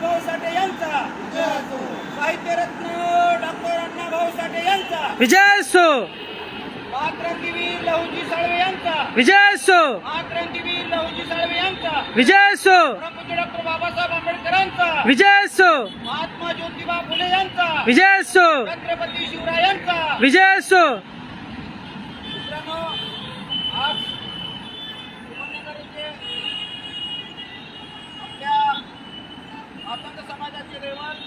अण्णाभाऊ साठे यांचा. साहित्यरत्न डॉक्टर अण्णाभाऊ साठे यांचा. विजय असो. महाक्रांतीवीर लहुजी साळवे यांचा. विजय असो. महाक्रांतीवीर लहुजी साळवे यांचा. विजय असो. परमपूज्य डॉक्टर बाबासाहेब आंबेडकरांचा. विजय असो. महात्मा ज्योतिबा फुले यांचा. विजय असो. छत्रपती शिवरायांचा. विजय असो मित्रांनो आज सुमननगर येथे आपल्या मातंग समाजाचे दैवत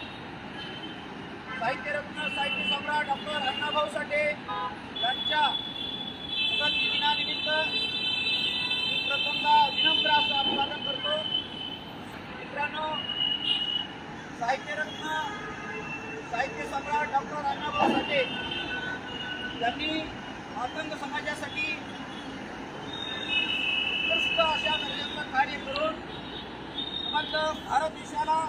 साहित्यरत्न साहित्य सम्राट डॉक्टर अण्णाभाऊ साठे यांच्या स्मृती दिनानिमित्त मी प्रथमदा विनम्र असं अभिवादन करतो. मित्रांनो साहित्यरत्न साहित्य सम्राट डॉक्टर अण्णाभाऊ साठे यांनी मातंग समाजासाठी उत्कृष्ट अशा दर्जाचं कार्य करून समग्र भारत देशाला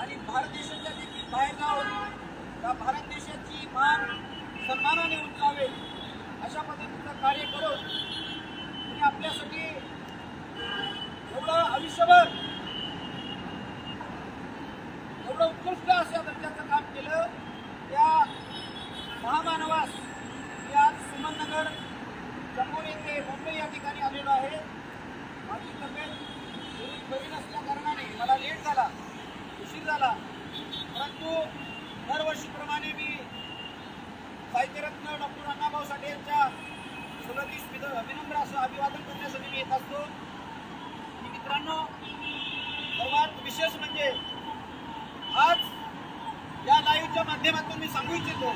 आणि भारत देशाच्या देखील बाहेर जाऊन त्या भारत देशाची मान सन्मानाने उंचावे अशा पद्धतीचं कार्य करून मी आपल्यासाठी एवढं आयुष्यभर एवढं उत्कृष्ट अशा दर्जाचं काम केलं. त्या महामानवास मी आज सुमननगर जम्मू येथे मुंबई या ठिकाणी आलेलो आहे. माझी तब्येत बरी नसल्या कारणाने मला लेट झाला. उशीर झाला. परंतु दरवर्षीप्रमाणे मी साहित्यरत्न डॉक्टर अण्णाभाऊ साठे यांच्या सुलभीस विद- विनम्र असं अभिवादन करण्यासाठी मी येत असतो. आणि मित्रांनो सर्वात विशेष म्हणजे आज या लाईव्हच्या माध्यमातून मी सांगू इच्छितो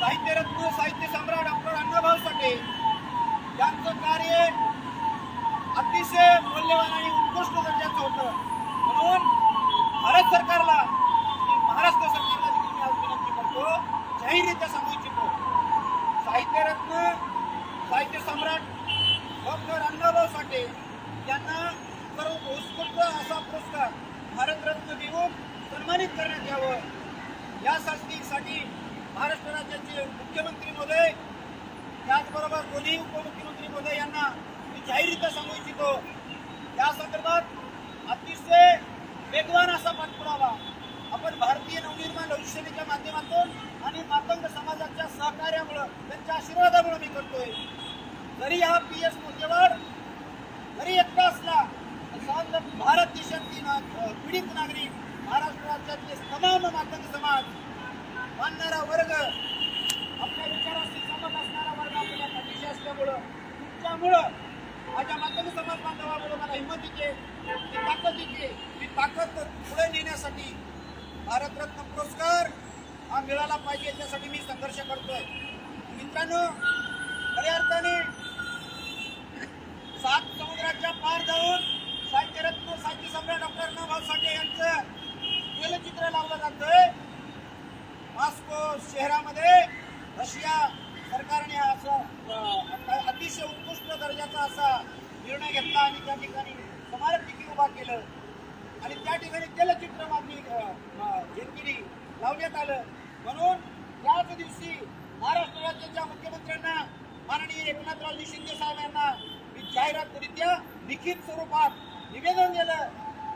साहित्यरत्न साहित्य सम्राट डॉक्टर अण्णाभाऊ साठे यांचं कार्य अतिशय मौल्यवान आणि उत्कृष्ट दर्जाचं होतं. म्हणून सरकारला महाराष्ट्र सरकारला देखील मी आज विनंती करतो जाहीररित्या सांगू इच्छितो. साहित्यरत्न साहित्य सम्राट डॉक्टर अण्णाभाऊ साठे यांना सर्व उत्कृष्ट असा पुरस्कार भारतरत्न देऊन सन्मानित करण्यात यावं. यासाठी महाराष्ट्र राज्याचे मुख्यमंत्री महोदय त्याचबरोबर दोन्ही उपमुख्यमंत्री महोदय यांना मी जाहीररित्या सांगू इच्छितो. या संदर्भात अतिशय वेगवान असा नवनिर्माण माध्यमातून आणि मातंग समाजाच्या सहकार्यामुळं त्यांच्या आशीर्वादामुळे मी करतोय. जरी हा पी एस मोर्चेवर जरी एकटा असला तर भारत देशातील पीडित नागरिक महाराष्ट्र राज्यातले तमाम मातंग समाज मानणारा वर्ग आपल्या विचाराशी सहमत असणारा वर्ग आपल्या पाठीशी असल्यामुळं तुमच्यामुळं माझ्या मातंग समाज बांधवामुळं मला हिंमत येते ती ताकद येते ती ताकद पुढे नेण्यासाठी भारतरत्न पुरस्कार हा मिळाला पाहिजे याच्यासाठी मी संघर्ष करतोय. मित्रांनो खऱ्या अर्थाने सात समुद्राच्या पार जाऊन साहित्यरत्न साहित्य सम्राट डॉक्टर अण्णाभाऊ साठे यांचं तेलचित्र लावलं जातंय. मॉस्को शहरामध्ये रशिया सरकारने असं अतिशय उत्कृष्ट दर्जाचा असा निर्णय घेतला आणि त्या ठिकाणी स्मारक देखील उभा केलं. आणि त्या ठिकाणी तेलचित्र मागणी अ, लावण्यात आलं. म्हणून याच दिवशी महाराष्ट्र राज्याच्या मुख्यमंत्र्यांना माननीय एकनाथरावजी शिंदे साहेब यांना मी जाहिरातरित्या लिखित स्वरूपात निवेदन दिलं.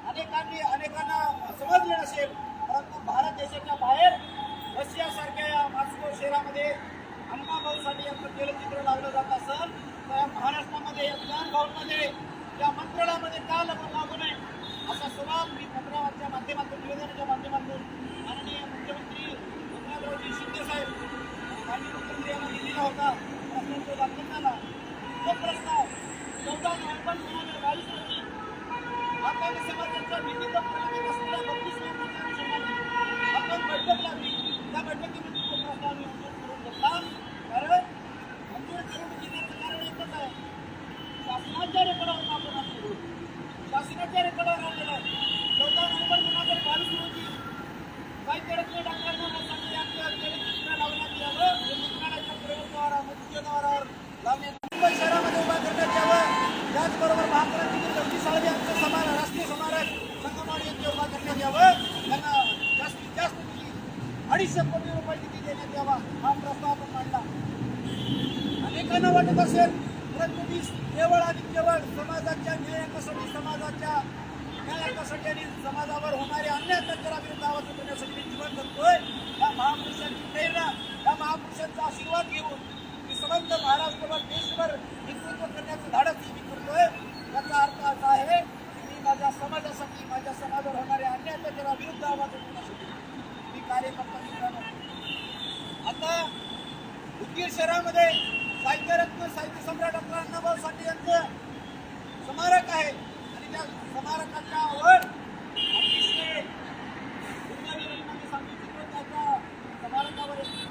अनेकांनी अनेकांना समजलं नसेल परंतु भारत देशाच्या बाहेर प्रतिनिधी केवळ आणि केवळ समाजाच्या न्यायकासाठी समाजाच्या न्यायकासाठी आणि समाजावर होणाऱ्या अन्य अत्याचाराविरुद्ध आवाज उठवण्यासाठी मी जीवन करतोय या महापुरुषांची प्रेरणा या महापुरुषांचा आशीर्वाद घेऊन मी समंत महाराष्ट्रभर देशभर नेतृत्व करण्याचं धाडस स्मारकाच्या वर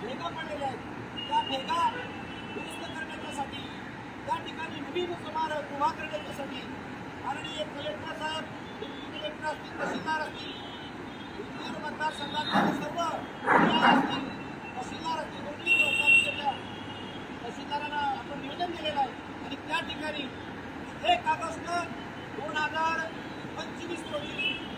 भेगा पडलेल्या भेगा दुरुस्त करण्याच्यासाठी त्या उभा कलेक्टर साहेब डिप्टी कलेक्टर तहसीलदार असतील विजय मतदारसंघातल्या तहसीलदार निवेदन दिलेलं आहे आणि त्या दोन हजार पंचवीस रोजी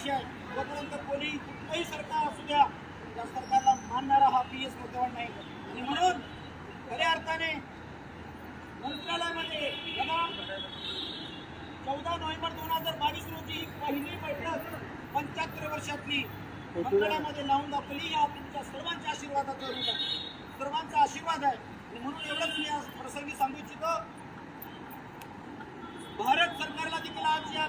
विषय. आहे जोपर्यंत कोणी कुठलंही सरकार असू द्या त्या सरकारला मानणारा हा पी एस मुद्देवान नाही. आणि म्हणून खऱ्या अर्थाने मंत्रालयामध्ये चौदा नोव्हेंबर दोन हजार बावीस रोजी पहिली बैठक पंच्याहत्तर वर्षातली मंत्रालयामध्ये लावून दाखवली. या तुमच्या सर्वांच्या आशीर्वादातून सर्वांचा आशीर्वाद आहे. आणि म्हणून एवढंच मी प्रसंगी सांगू इच्छितो. भारत सरकारला देखील आज या